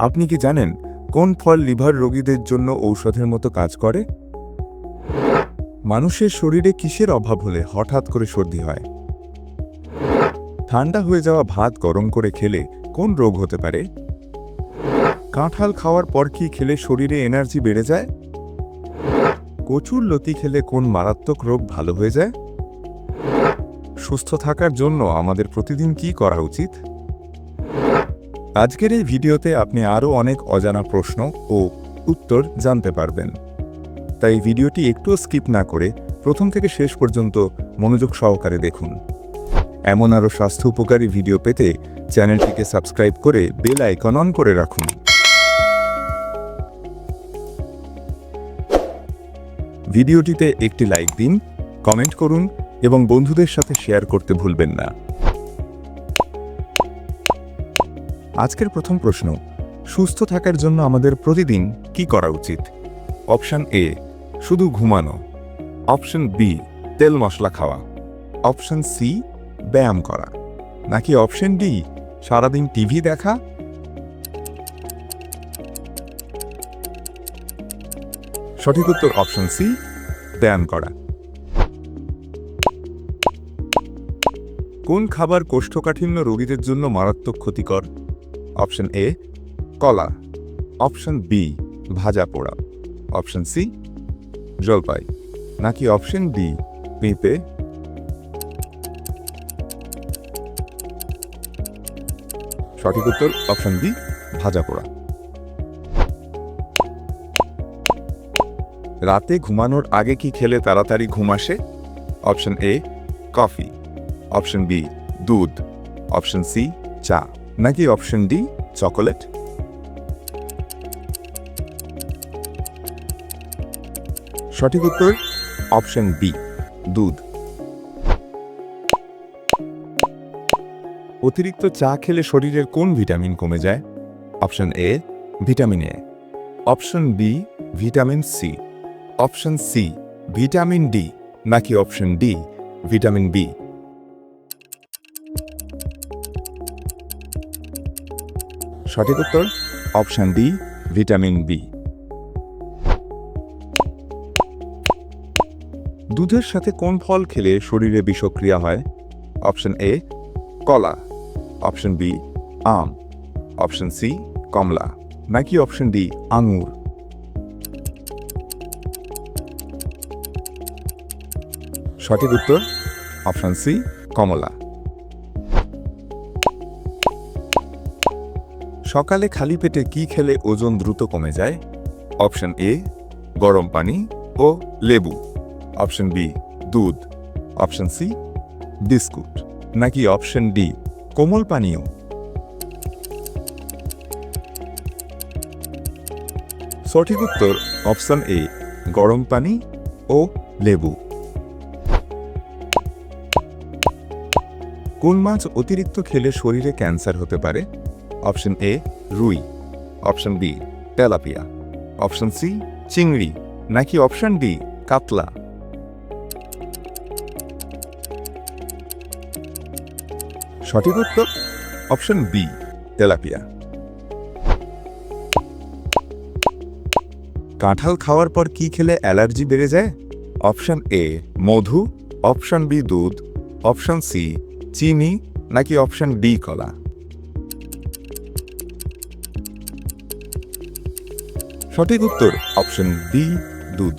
আপনি কি জানেন কোন ফল লিভার রোগীদের জন্য ঔষধের মতো কাজ করে? মানুষের শরীরে কিসের অভাব হলে হঠাৎ করে সর্দি হয়? ঠান্ডা হয়ে যাওয়া ভাত গরম করে খেলে কোন রোগ হতে পারে? কাঁঠাল খাওয়ার পর কি খেলে শরীরে এনার্জি বেড়ে যায়? কচুর লতি খেলে কোন মারাত্মক রোগ ভালো হয়ে যায়? সুস্থ থাকার জন্য আমাদের প্রতিদিন কি করা উচিত? আজকের এই ভিডিওতে আপনি আরও অনেক অজানা প্রশ্ন ও উত্তর জানতে পারবেন। তাই ভিডিওটি একটুও স্কিপ না করে প্রথম থেকে শেষ পর্যন্ত মনোযোগ সহকারে দেখুন। এমন আরও স্বাস্থ্য উপকারী ভিডিও পেতে চ্যানেলটিকে সাবস্ক্রাইব করে বেল আইকন অন করে রাখুন। ভিডিওটিতে একটি লাইক দিন, কমেন্ট করুন এবং বন্ধুদের সাথে শেয়ার করতে ভুলবেন না। আজকের প্রথম প্রশ্ন, সুস্থ থাকার জন্য আমাদের প্রতিদিন কি করা উচিত? অপশন এ শুধু ঘুমানো। অপশন বি তেল মশলা খাওয়া। অপশন সি ব্যায়াম করা। নাকি অপশন ডি সারাদিন টিভি দেখা? সঠিক উত্তর অপশন সি ব্যায়াম করা। কোন খাবার কোষ্ঠকাঠিন্য রোগীদের জন্য মারাত্মক ক্ষতিকর? অপশন এ, কলা। অপশন বি, ভাজা পোড়া। অপশন সি, জলপাই। নাকি অপশন ডি, পেঁপে? সঠিক উত্তর অপশন বি, ভাজা পোড়া। রাতে ঘুমানোর আগে কি খেলে তাড়াতাড়ি ঘুম আসে? Option A, coffee. Option B, দুধ। অপশন সি, চা। নাকি অপশন ডি, চকোলেট? সঠিক উত্তর, অপশন বি, দুধ। অতিরিক্ত চা খেলে শরীরের কোন ভিটামিন কমে যায়? Option A, vitamin A. Option B, vitamin C. Option C, vitamin D. নাকি অপশন ডি, ভিটামিন বি। সঠিক উত্তর, অপশান ডি, ভিটামিন বি। দুধের সাথে কোন ফল খেলে শরীরে বিষক্রিয়া হয়? অপশন এ, কলা। অপশন বি, আম। অপশন সি, কমলা। নাকি অপশন ডি, আঙুর? সঠিক উত্তর, অপশন সি, কমলা। সকালে খালি পেটে কি খেলে ওজন দ্রুত কমে যায়? অপশন এ, গরম পানি ও লেবু। অপশন বি, দুধ। Option C, biscuit. নাকি অপশন ডি, কোমল পানীয়? সঠিক উত্তর অপশন এ, গরম পানি ও লেবু। কোন মাছ অতিরিক্ত খেলে শরীরে ক্যান্সার হতে পারে? অপশন এ, রুই। Option B, tilapia. Option C, চিংড়ি। নাকি অপশন ডি, কাতলা। সঠিক উত্তর, অপশন বি, তেলাপিয়া। কাঁঠাল খাওয়ার পর কি খেলে অ্যালার্জি বেড়ে যায়? অপশন এ, মধু। অপশন বি, দুধ। অপশন সি, চিনি। নাকি অপশন ডি, কলা। সঠিক উত্তর অপশন বি দুধ।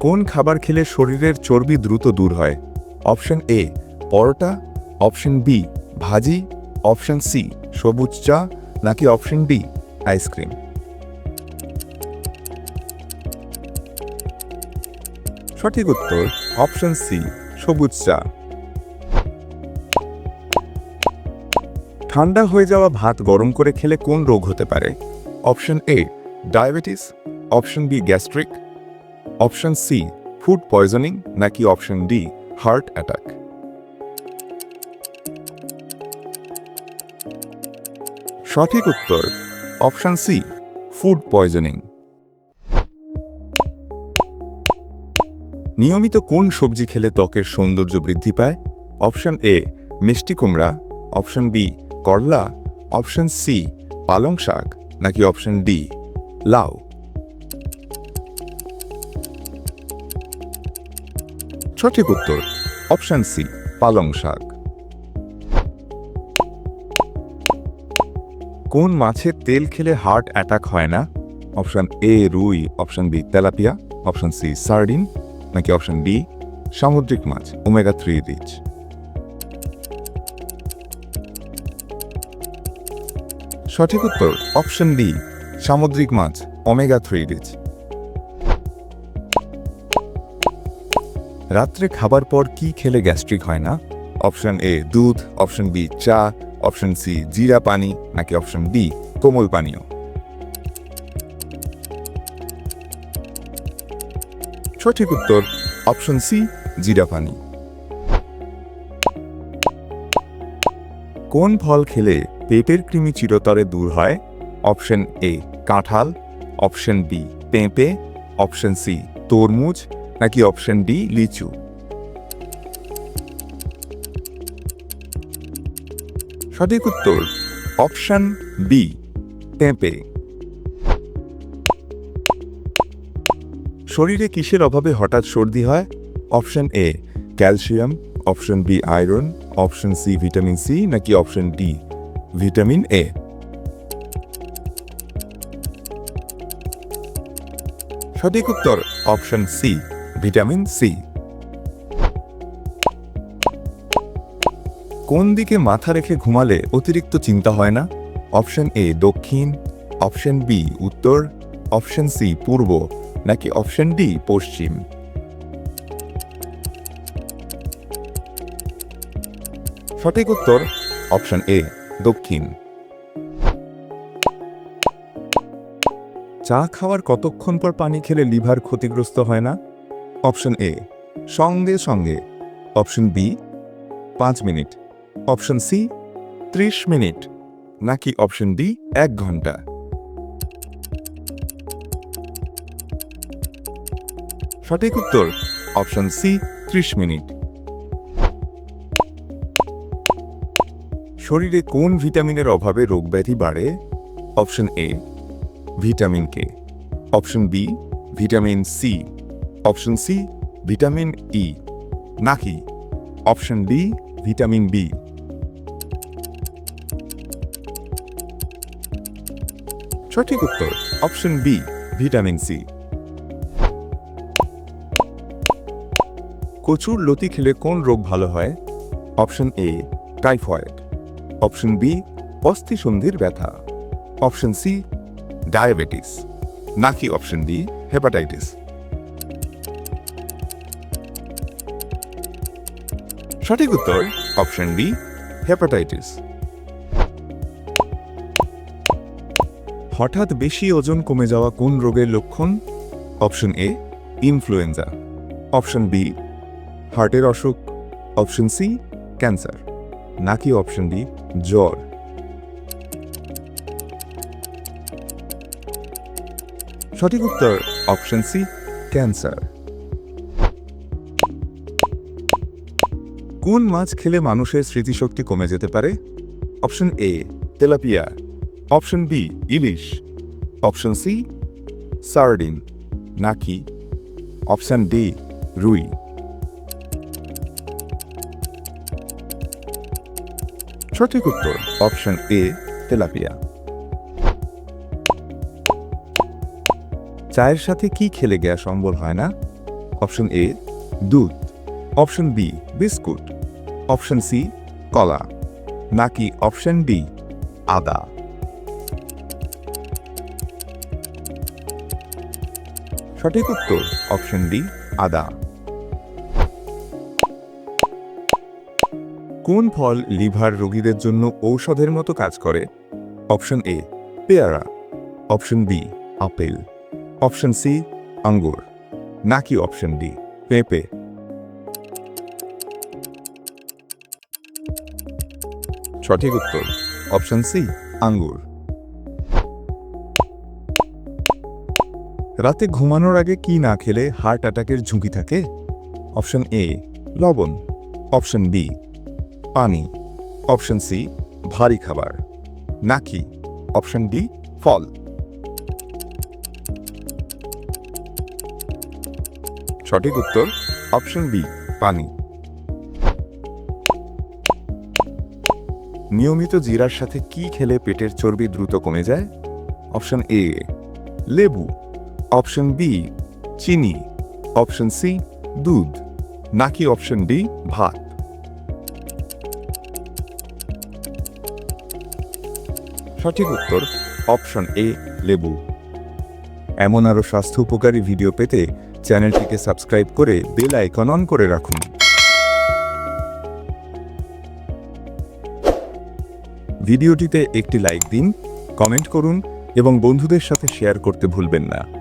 কোন খাবার খেলে শরীরের চর্বি দ্রুত দূর হয়? Option A paratha. Option B ভাজি। অপশন সি সবুজ চা। নাকি অপশন ডি আইসক্রিম সঠিক উত্তর অপশন সি সবুজ চা। ঠান্ডা হয়ে যাওয়া ভাত গরম করে খেলে কোন রোগ হতে পারে? Option A diabetes. Option B gastric. Option C food poisoning নাকি অপশন ডি হার্ট অ্যাটাক। সঠিক উত্তর, অপশন সি ফুড পয়জনিং। নিয়মিত কোন সবজি খেলে ত্বকের সৌন্দর্য বৃদ্ধি পায়? অপশন এ মিষ্টি কুমড়া। অপশন বি করলা অপশন সি পালং শাক, নাকি অপশন ডি লাউ? সঠিক উত্তর অপশন সি পালং শাক। কোন মাছের তেল খেলে হার্ট অ্যাটাক হয় না? অপশন এ রুই option B tilapia option C sardine নাকি অপশন ডি সামুদ্রিক মাছ ওমেগা থ্রি রিচ সঠিক উত্তর অপশন ডি, সামুদ্রিক মাছ ওমেগা থ্রি রিচ রাত্রে খাবার পর কি খেলে গ্যাস্ট্রিক হয় না? অপশন এ দুধ। অপশন বি চা। অপশন সি জিরা পানি। নাকি অপশন ডি কোমল পানীয়। সঠিক উত্তর অপশন সি জিরা পানি। কোন ফল খেলে পেটের কৃমি চিরতরে দূর হয়। অপশন এ কাঁঠাল। অপশন বি পেঁপে। অপশন সি তরমুজ। নাকি অপশন ডি লিচু। সঠিক উত্তর, অপশন বি পেঁপে। শরীরে কিসের অভাবে হঠাৎ সর্দি হয়? Option A calcium. Option B iron. Option C vitamin C নাকি অপশন ডি ভিটামিন এ। সঠিক উত্তর, অপশন সি, ভিটামিন সি। কোন দিকে মাথা রেখে ঘুমালে অতিরিক্ত চিন্তা হয় না? অপশন এ, দক্ষিণ। অপশন বি, উত্তর। অপশন সি, পূর্ব। নাকি অপশন ডি, পশ্চিম? সঠিক উত্তর, অপশন এ। দক্ষিণ। চা খাওয়ার কতক্ষণ পর পানি খেলে লিভার ক্ষতিগ্রস্ত হয় না? অপশন এ, সঙ্গে সঙ্গে। অপশন বি, পাঁচ মিনিট। অপশন সি, ত্রিশ মিনিট। নাকি অপশন ডি, এক ঘণ্টা। সঠিক উত্তর, অপশন সি, ত্রিশ মিনিট। শরীরে কোন ভিটামিনের অভাবে রোগব্যাধি বাড়ে? Option A, vitamin K. Option B, vitamin C. Option C, vitamin E. নাকি অপশন ডি, ভিটামিন বি। সঠিক উত্তর, অপশন বি, ভিটামিন সি। কচুর লতি খেলে কোন রোগ ভালো হয়? Option A, typhoid. Option B অস্থিসন্ধির ব্যথা। Option C, diabetes. নাকি অপশন ডি, হেপাটাইটিস। সঠিক উত্তর, অপশন ডি, হেপাটাইটিস। হঠাৎ বেশি ওজন কমে যাওয়া কোন রোগের লক্ষণ? Option A, influenza. Option B, হার্টের অসুখ। Option C, cancer. নাকি অপশন ডি জ্বর। সঠিক উত্তর অপশন সি ক্যান্সার কোন মাছ খেলে মানুষের স্মৃতিশক্তি কমে যেতে পারে? Option A tilapia. Option B ilish. Option C sardine নাকি অপশন ডি রুই। সঠিক উত্তর, অপশন এ তেলাপিয়া। চায়ের সাথে কি খেলে গ্যাস অম্বল হয় না? অপশন এ দুধ। Option B biscuit. Option C কলা। নাকি অপশন ডি আদা। সঠিক উত্তর, অপশন ডি আদা। কোন ফল লিভার রোগীদের জন্য ঔষধের মতো কাজ করে? অপশন এ, পেয়ারা। Option B, apple. Option C, আঙ্গুর। নাকি অপশন ডি, পেঁপে। সঠিক উত্তর, অপশন সি, আঙ্গুর। রাতে ঘুমানোর আগে কি না খেলে হার্ট অ্যাটাকের ঝুঁকি থাকে? অপশন এ, লবণ। অপশন বি পানি। অপশন সি, ভারী খাবার। নাকি অপশন ডি, ফল। সঠিক উত্তর, অপশন বি, পানি। নিয়মিত জিরার সাথে কি খেলে পেটের চর্বি দ্রুত কমে যায়? অপশন এ, লেবু। অপশন বি, চিনি। অপশন সি, দুধ। নাকি অপশন ডি, ভাত। সঠিক উত্তর অপশন এ, লেবু। এমন আরও স্বাস্থ্য উপকারী ভিডিও পেতে চ্যানেলটিকে সাবস্ক্রাইব করে বেল আইকন অন করে রাখুন। ভিডিওটিতে একটি লাইক দিন, কমেন্ট করুন এবং বন্ধুদের সাথে শেয়ার করতে ভুলবেন না।